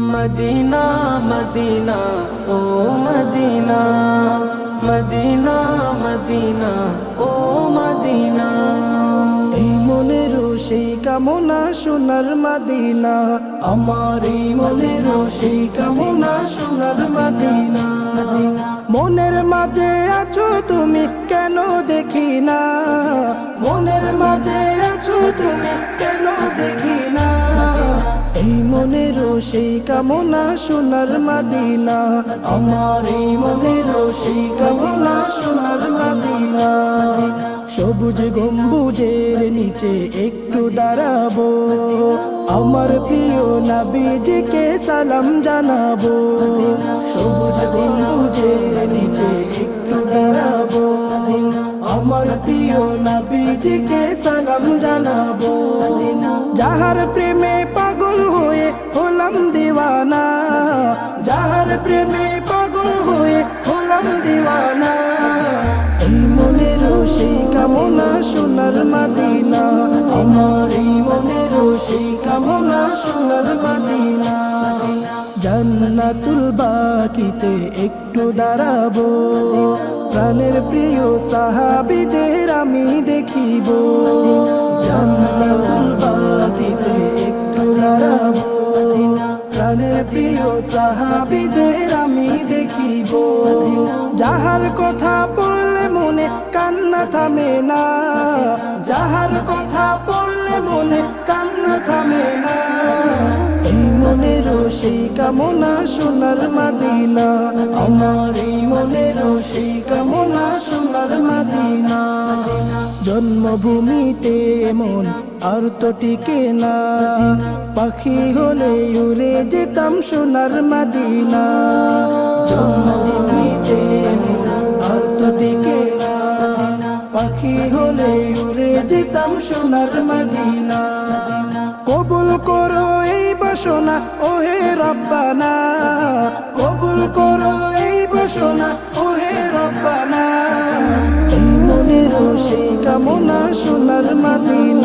Medina Medina, ও Medina Medina Medina, ও Medina. এই সেই কামনা সোনার মাদিনা, আমার এই মনের সেই কামনা সোনার মাদিনা। মনের মাঝে আছো তুমি কেন দেখি না? মনের এই মনের সেই কামনা সোনার মাদিনা। আমার এই সেই কামনা সোনার মাদিনা। সবুজ গম্বুজের নিচে একটু দাঁড়াবো। আমার প্রিয় নাবিজিকে সালাম জানাব। সবুজ গম্বুজের নিচে একটু দাঁড়াবো। আমার প্রিয় নাবিজিকে সালাম জানাব। যাহার প্রেমে হয়ে হলাম দিওয়ানা, যাহার প্রেমে পাগল হয়ে হলাম দিওয়ানা। এই মনের সেই কামনা সোনার মাদিনা, আমার এই মনের সেই কামনা সোনার মাদিনা। জান্নাতুল বাকিতে একটু দাঁড়াবো, প্রাণের প্রিয় সাহাবিদের আমি দেখিব। সাহাবিদের আমি দেখিব। যাহার কথা পড়লে মনে কান্না থামে না। যাহার কথা পড়লে মনে কান্না থামে না। এই মনের সেই কামনা সোনার মাদিনা। আমার এই মনের সেই কামনা সোনার মাদিনা। জন্মভূমিতে মন আর তো টিকে না। পাখি হলে উড়ে যেতাম সোনার মাদিনা। জন্মভূমিতে মন আর তো টিকে না। পাখি হলে উড়ে যেতাম সোনার মাদিনা। কবুল করো এই বাসনা, ওহে রব্বানা। কবুল করো এই বাসনা, ওহে রব্বানা। কামনা সোনার মাদিনা।